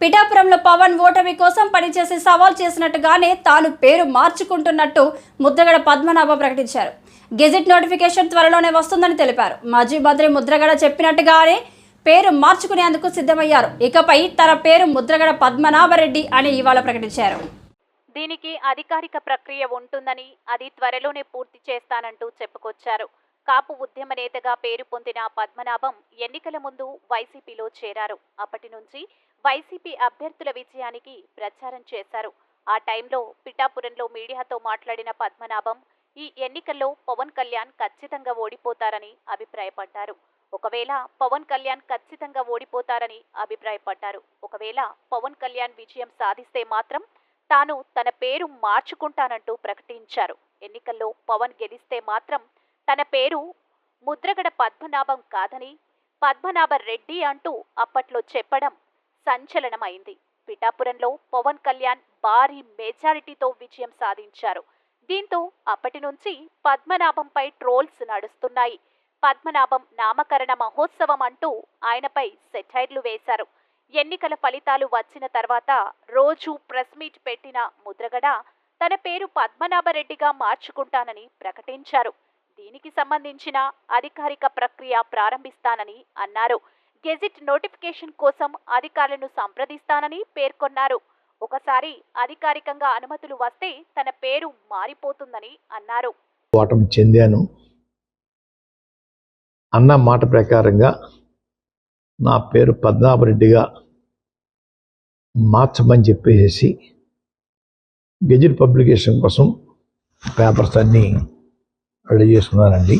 పిఠాపురంలో పవన్ ఓటమి కోసం పనిచేసి సవాల్ చేసినట్టుగానే తాను పేరు మార్చుకుంటున్నట్టు ముద్రగడ పద్మనాభ ప్రకటించారు. గెజిట్ నోటిఫికేషన్ త్వరలోనే వస్తుందని తెలిపారు. మాజీ మంత్రి ముద్రగడ చెప్పినట్టుగానే పేరు మార్చుకునేందుకు సిద్ధమయ్యారు. ఇకపై తన పేరు ముద్రగడ పద్మనాభరెడ్డి అని ఇవాళ ప్రకటించారు. దీనికి అధికారిక ప్రక్రియ ఉంటుందని అది త్వరలోనే పూర్తి చేస్తానంటూ చెప్పుకొచ్చారు. కాపు ఉద్యమ నేతగా పేరు పొందిన పద్మనాభం ఎన్నికల ముందు వైసీపీలో చేరారు. అప్పటి నుంచి వైసీపీ అభ్యర్థుల విజయానికి ప్రచారం చేశారు. ఆ టైంలో పిఠాపురంలో మీడియాతో మాట్లాడిన పద్మనాభం ఈ ఎన్నికల్లో పవన్ కళ్యాణ్ ఖచ్చితంగా ఓడిపోతారని అభిప్రాయపడ్డారు. ఒకవేళ పవన్ కళ్యాణ్ ఖచ్చితంగా ఓడిపోతారని అభిప్రాయపడ్డారు. ఒకవేళ పవన్ కళ్యాణ్ విజయం సాధిస్తే మాత్రం తాను తన పేరు మార్చుకుంటానంటూ ప్రకటించారు. ఎన్నికల్లో పవన్ గెలిస్తే మాత్రం తన పేరు ముద్రగడ పద్మనాభం కాదని పద్మనాభ రెడ్డి అంటూ అప్పట్లో చెప్పడం సంచలనమైంది. పిఠాపురంలో పవన్ కళ్యాణ్ భారీ మెజారిటీతో విజయం సాధించారు. దీంతో అప్పటి నుంచి పద్మనాభంపై ట్రోల్స్ నడుస్తున్నాయి. పద్మనాభం నామకరణ మహోత్సవం అంటూ ఆయనపై సెటైర్లు వేశారు. ఎన్నికల ఫలితాలు వచ్చిన తర్వాత రోజు ప్రెస్ మీట్ పెట్టిన ముద్రగడ తన పేరు పద్మనాభరెడ్డిగా మార్చుకుంటానని ప్రకటించారు. దీనికి సంబంధించిన అధికారిక ప్రక్రియ ప్రారంభిస్తానని అన్నారు. గెజిట్ నోటిఫికేషన్ కోసం అధికారులను సంప్రదిస్తానని పేర్కొన్నారు. ఒకసారి అధికారికంగా అనుమతులు వస్తే తన పేరు మారిపోతుందని అన్నారు. ఓటమి చెందాను. అన్న మాట ప్రకారంగా నా పేరు పద్మనాభరెడ్డిగా మార్చమని చెప్పేసి గెజిట్ పబ్లికేషన్ కోసం పేపర్స్ అన్నీ రెడీ చేసుకున్నానండి.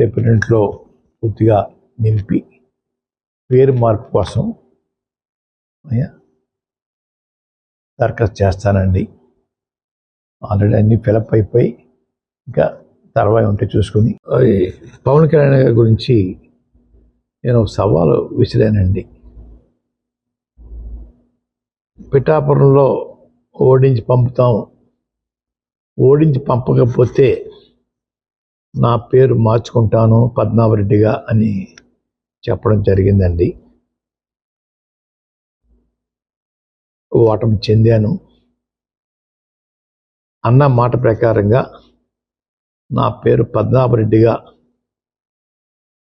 రేపు రెంట్లో పూర్తిగా నిలిపి పేరు మార్పు కోసం దరఖాస్తు చేస్తానండి. ఆల్రెడీ అన్నీ ఫిలప్ అయిపోయి ఇంకా తర్వాత ఉంటే చూసుకుని. పవన్ కళ్యాణ్ గారి గురించి నేను ఒక సవాలు విసిరానండి. పిఠాపురంలో ఓడించి పంపుతాం. ఓడించి పంపకపోతే నా పేరు మార్చుకుంటాను పద్మావరెడ్డిగా అని చెప్పడం జరిగిందండి. ఓటమి చెందాను. అన్న మాట ప్రకారంగా నా పేరు పద్మనాభరెడ్డిగా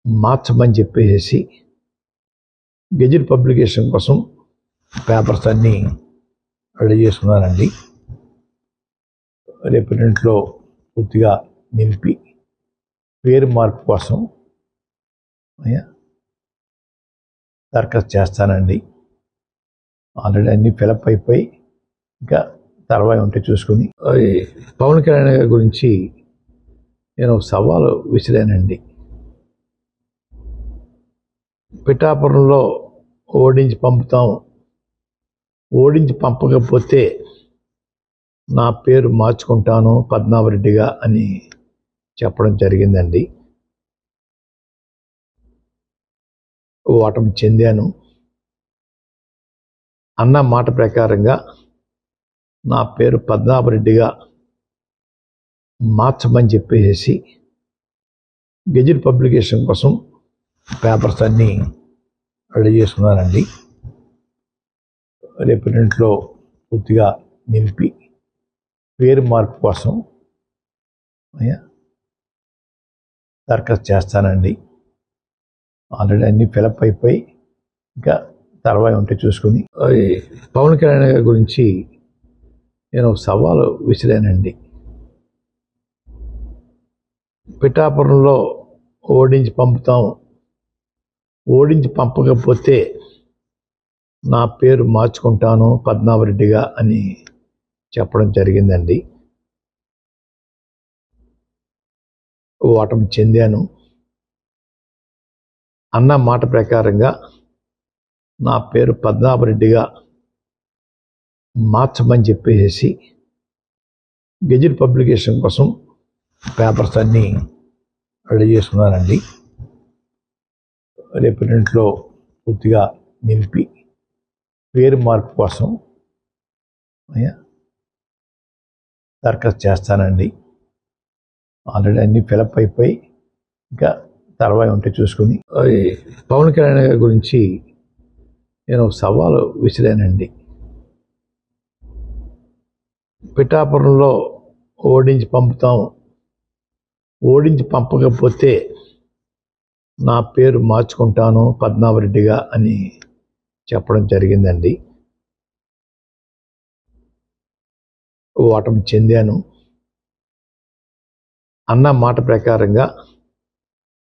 మార్చమని చెప్పేసి గెజిట్ పబ్లికేషన్ కోసం పేపర్స్ అన్నీ రెడీ చేసుకున్నానండి. రేపటింట్లో పూర్తిగా నింపి పేరు మార్పు కోసం దరఖాస్తు చేస్తానండి. ఆల్రెడీ అన్నీ ఫిలప్ అయిపోయి ఇంకా తర్వాత ఉంటే చూసుకుని. పవన్ కళ్యాణ్ గారి గురించి నేను సవాలు విసిరానండి. పిఠాపురంలో ఓడించి పంపుతాం. ఓడించి పంపకపోతే నా పేరు మార్చుకుంటాను పద్మావరెడ్డిగా అని చెప్పడం జరిగిందండి. ఓటమి చెందాను. అన్న మాట ప్రకారంగా నా పేరు పద్మనాభరెడ్డిగా మార్చమని చెప్పేసి గెజిట్ పబ్లికేషన్ కోసం పేపర్స్ అన్నీ రెడీ చేసుకున్నానండి. రేపు రెంట్లో పూర్తిగా నింపి పేరు మార్పు కోసం దరఖాస్తు చేస్తానండి. ఆల్రెడీ అన్నీ ఫిలప్ అయిపోయి ఇంకా తర్వాత ఉంటే చూసుకుని. పవన్ కళ్యాణ్ గారి గురించి నేను ఒక సవాలు విసిరానండి. పిఠాపురంలో ఓడించి పంపుతాం. ఓడించి పంపకపోతే నా పేరు మార్చుకుంటాను పద్మావరెడ్డిగా అని చెప్పడం జరిగిందండి. ఓటమి చెందాను. అన్న మాట ప్రకారంగా నా పేరు పద్మనాభరెడ్డిగా మార్చమని చెప్పేసి గెజిట్ పబ్లికేషన్ కోసం పేపర్స్ అన్నీ రెడీ చేసుకున్నానండి రేపు రెంట్లో పూర్తిగా నింపి పేరు మార్పు కోసం దరఖాస్తు చేస్తానండి. ఆల్రెడీ అన్నీ ఫిలప్ అయిపోయి ఇంకా తర్వాత ఉంటే చూసుకుని. పవన్ కళ్యాణ్ గారి గురించి నేను ఒక సవాలు విసిరానండి. పిఠాపురంలో ఓడించి పంపుతాం. ఓడించి పంపకపోతే నా పేరు మార్చుకుంటాను పద్మావరెడ్డిగా అని చెప్పడం జరిగిందండి. ఓటమి చెందాను. అన్న మాట ప్రకారంగా